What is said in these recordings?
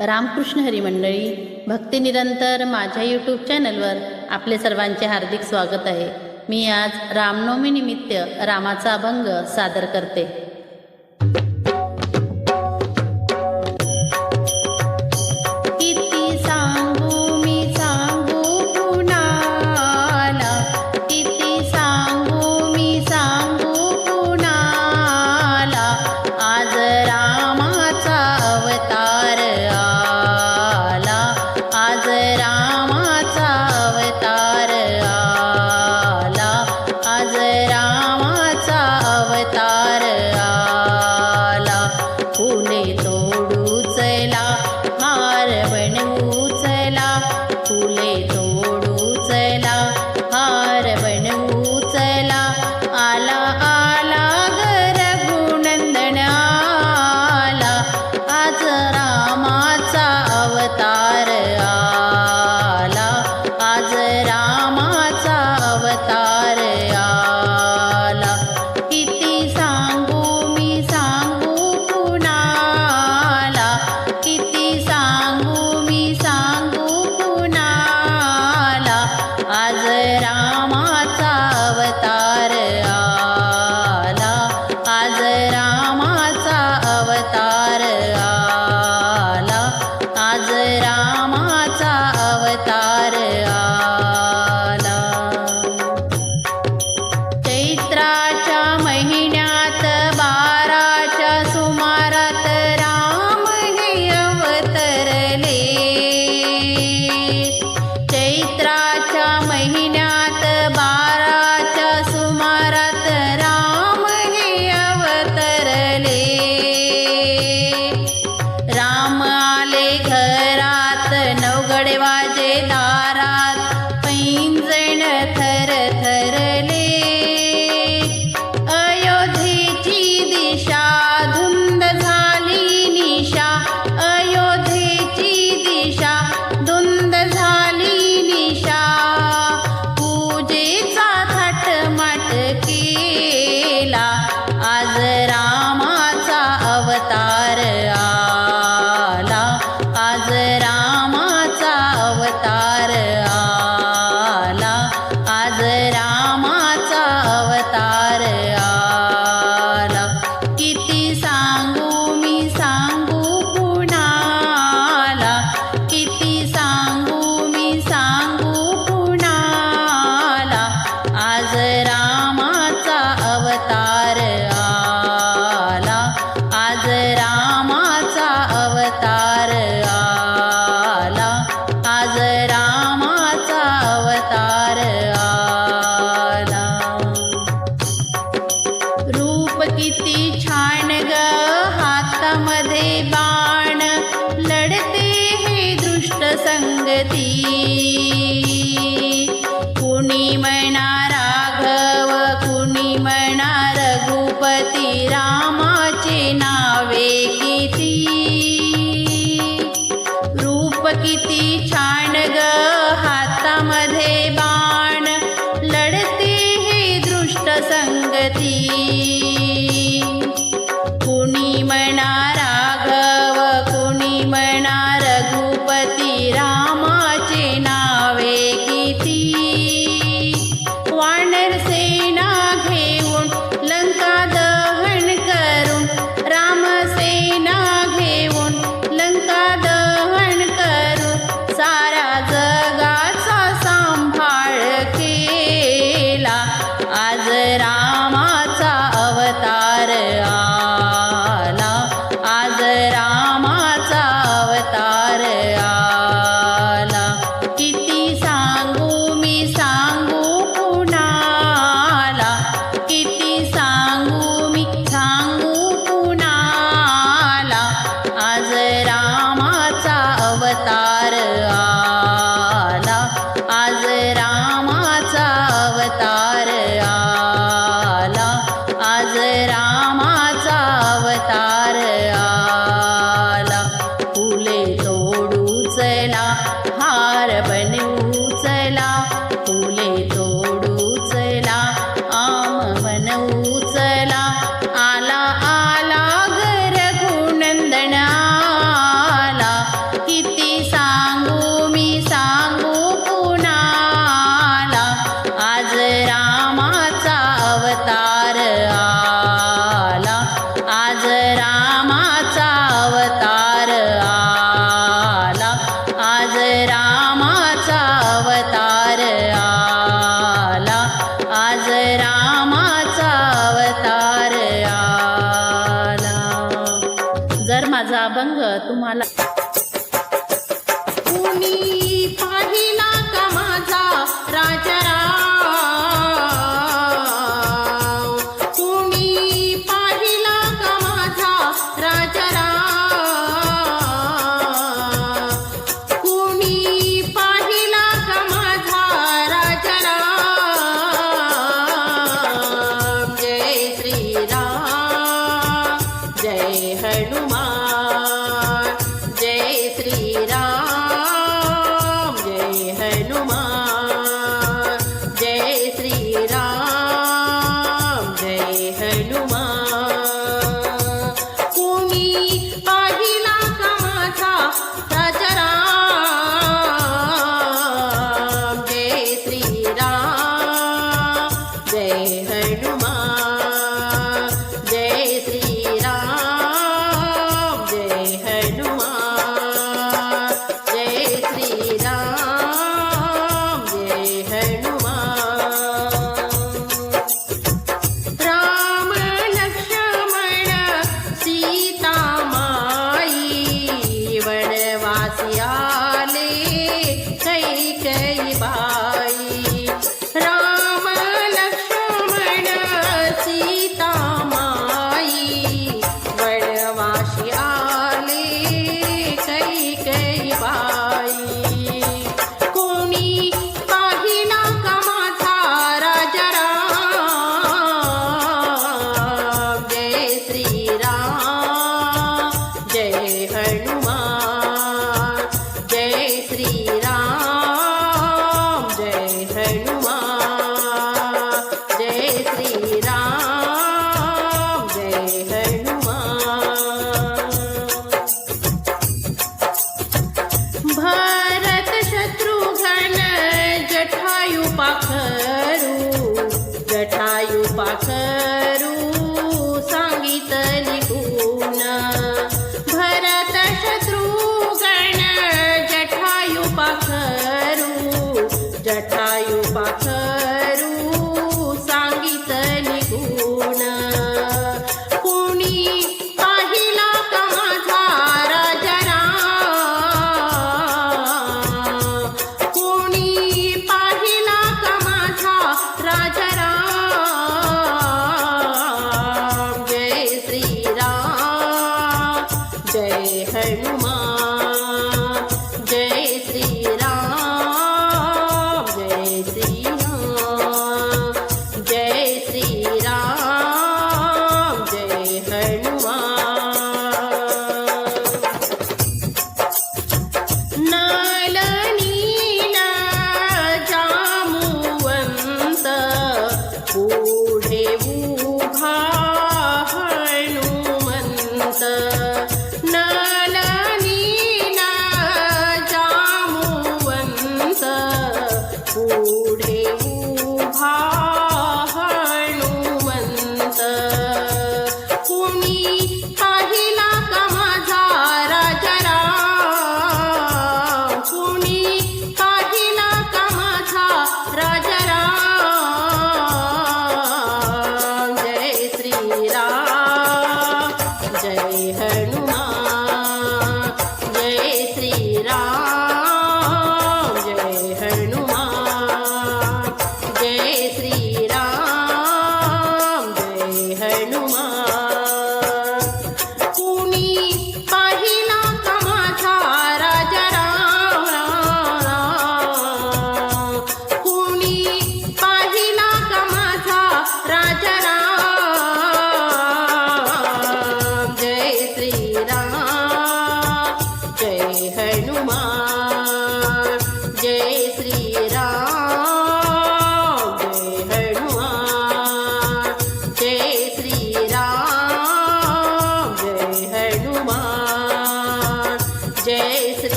रामकृष्ण हरिमंडळी भक्ती निरंतर माझ्या यूट्यूब चॅनलवर आपले सर्वांचे हार्दिक स्वागत आहे. मी आज रामनवमीनिमित्त रामाचा अभंग सादर करते. रामाचा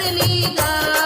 कीर्ती